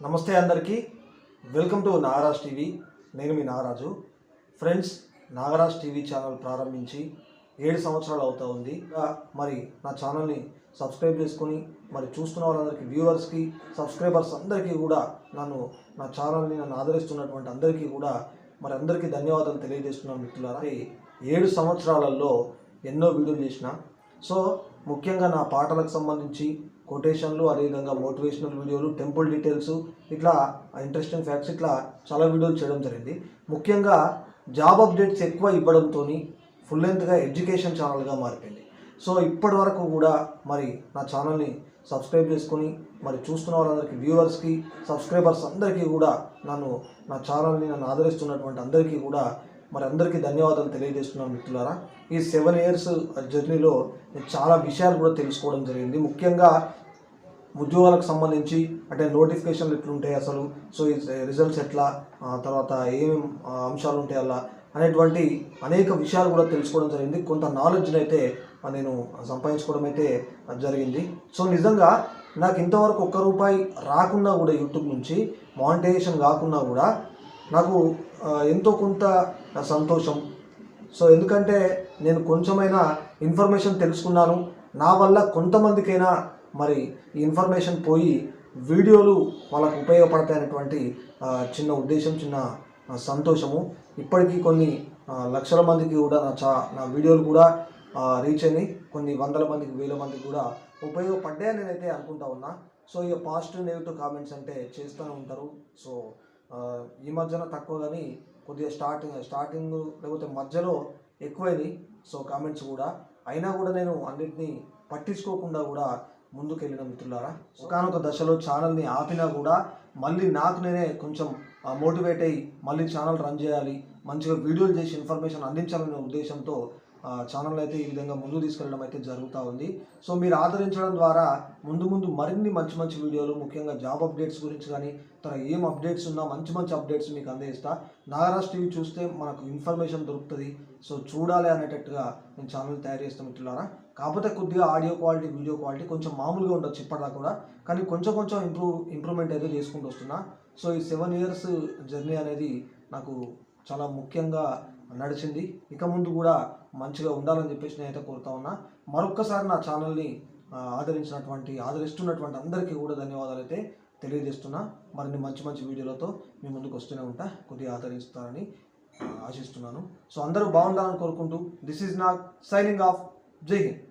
నమస్తే అందరికీ. Welcome to Nagaraj TV. నేను మీ Nagaraju. Friends Nagaraj TV channel ప్రారంభించి ఏడు సంవత్సరాలు అవుతా ఉంది. మరి నా ఛానల్ని సబ్స్క్రైబ్ చేసుకొని మరి చూస్తున్న వాళ్ళందరికీ వ్యూవర్స్కి సబ్స్క్రైబర్స్ అందరికీ కూడా నన్ను నా ఛానల్ని నన్ను ఆదరిస్తున్నటువంటి అందరికీ కూడా మరి అందరికీ ధన్యవాదాలు తెలియజేస్తున్నాను మిత్రులారా. ఏడు సంవత్సరాలలో ఎన్నో వీడియోలు చేసిన సో ముఖ్యంగా నా పాటలకు సంబంధించి కొటేషన్లు అదేవిధంగా మోటివేషనల్ వీడియోలు టెంపుల్ డీటెయిల్స్ ఇట్లా ఇంట్రెస్టింగ్ ఫ్యాక్ట్స్ ఇట్లా చాలా వీడియోలు చేయడం జరిగింది. ముఖ్యంగా జాబ్ అప్డేట్స్ ఎక్కువ ఇవ్వడంతో ఫుల్ లెంత్గా ఎడ్యుకేషన్ ఛానల్గా మారిపోయింది. సో ఇప్పటి వరకు కూడా మరి నా ఛానల్ని సబ్స్క్రైబ్ చేసుకొని మరి చూస్తున్న వాళ్ళందరికీ వ్యూవర్స్కి సబ్స్క్రైబర్స్ అందరికీ కూడా నన్ను నా ఛానల్ని నన్ను ఆదరిస్తున్నటువంటి అందరికీ కూడా మరి అందరికీ ధన్యవాదాలు తెలియజేస్తున్నాను మిత్రులారా. ఈ సెవెన్ ఇయర్స్ జర్నీలో నేను చాలా విషయాలు కూడా తెలుసుకోవడం జరిగింది. ముఖ్యంగా ఉద్యోగాలకు సంబంధించి అంటే నోటిఫికేషన్లు ఎట్లుంటాయి అసలు? సో ఈ రిజల్ట్స్ ఎట్లా? తర్వాత ఏమేం అంశాలు ఉంటాయి అలా? అనేటువంటి అనేక విషయాలు కూడా తెలుసుకోవడం జరిగింది. కొంత నాలెడ్జ్ని అయితే నేను సంపాదించుకోవడం అయితే జరిగింది. సో నిజంగా నాకు ఇంతవరకు ఒక్క రూపాయి రాకున్నా కూడా యూట్యూబ్ నుంచి మానిటైజేషన్ కాకున్నా కూడా నాకు ఎంతో కొంత సంతోషం. సో ఎందుకంటే నేను కొంచెమైనా ఇన్ఫర్మేషన్ తెలుసుకున్నాను. నా వల్ల కొంతమందికైనా మరి ఈ ఇన్ఫర్మేషన్ పోయి వీడియోలు వాళ్ళకు ఉపయోగపడతాయనేటువంటి చిన్న ఉద్దేశం చిన్న సంతోషము. ఇప్పటికీ కొన్ని లక్షల మందికి కూడా నా చా నా వీడియోలు కూడా రీచ్ అయినాయి. కొన్ని వందల మందికి వేల మందికి కూడా ఉపయోగపడ్డాయని నేనైతే అనుకుంటా ఉన్నా. సో ఇక పాజిటివ్ నెగిటివ్ కామెంట్స్ అంటే చేస్తూనే ఉంటారు. సో ఈ మధ్యన తక్కువ కానీ కొద్దిగా స్టార్టింగ్ స్టార్టింగ్ లేకపోతే మధ్యలో ఎక్కువైంది. సో కామెంట్స్ కూడా. అయినా కూడా నేను అన్నిటినీ పట్టించుకోకుండా కూడా ముందుకెళ్ళిన మిత్రులారా. ఒకనొక దశలో ఛానల్ని ఆపినా కూడా మళ్ళీ నాకు నేనే కొంచెం మోటివేట్ అయ్యి మళ్ళీ ఛానల్ రన్ చేయాలి మంచిగా వీడియోలు చేసి ఇన్ఫర్మేషన్ అందించాలనే ఉద్దేశంతో ఛానల్ అయితే ఈ విధంగా ముందు తీసుకెళ్ళడం అయితే జరుగుతూ ఉంది. సో మీరు ఆదరించడం ద్వారా ముందు ముందు మరిన్ని మంచి మంచి వీడియోలు ముఖ్యంగా జాబ్ అప్డేట్స్ గురించి కానీ తర్వాత ఏం అప్డేట్స్ ఉన్నా మంచి మంచి అప్డేట్స్ మీకు అందజేస్తా నాగరాజ్ టీవీ చూస్తే మనకు ఇన్ఫర్మేషన్ దొరుకుతుంది. సో చూడాలి అనేటట్టుగా నేను ఛానల్ తయారు చేస్తాను మిత్రులారా. కాకపోతే కొద్దిగా ఆడియో క్వాలిటీ వీడియో క్వాలిటీ కొంచెం మామూలుగా ఉండొచ్చు ఇప్పటిదా కూడా. కానీ కొంచెం కొంచెం ఇంప్రూవ్ ఇంప్రూవ్మెంట్ అయితే చేసుకుంటూ వస్తున్నా. సో ఈ సెవెన్ ఇయర్స్ జర్నీ అనేది నాకు చాలా ముఖ్యంగా నడిచింది. ఇక ముందు కూడా మంచిగా ఉండాలని చెప్పేసి నేనైతే కోరుతా ఉన్నా. మరొక్కసారి నా ఛానల్ని ఆదరించినటువంటి ఆదరిస్తున్నటువంటి అందరికీ కూడా ధన్యవాదాలు అయితే తెలియజేస్తున్నా. మరిన్ని మంచి మంచి వీడియోలతో మీ ముందుకు వస్తూనే ఉంటా. కొద్దిగా ఆదరిస్తారని ఆశిస్తున్నాను. సో అందరూ బాగుండాలని కోరుకుంటూ దిస్ ఈజ్ నా సైనింగ్ ఆఫ్. జై హింద్.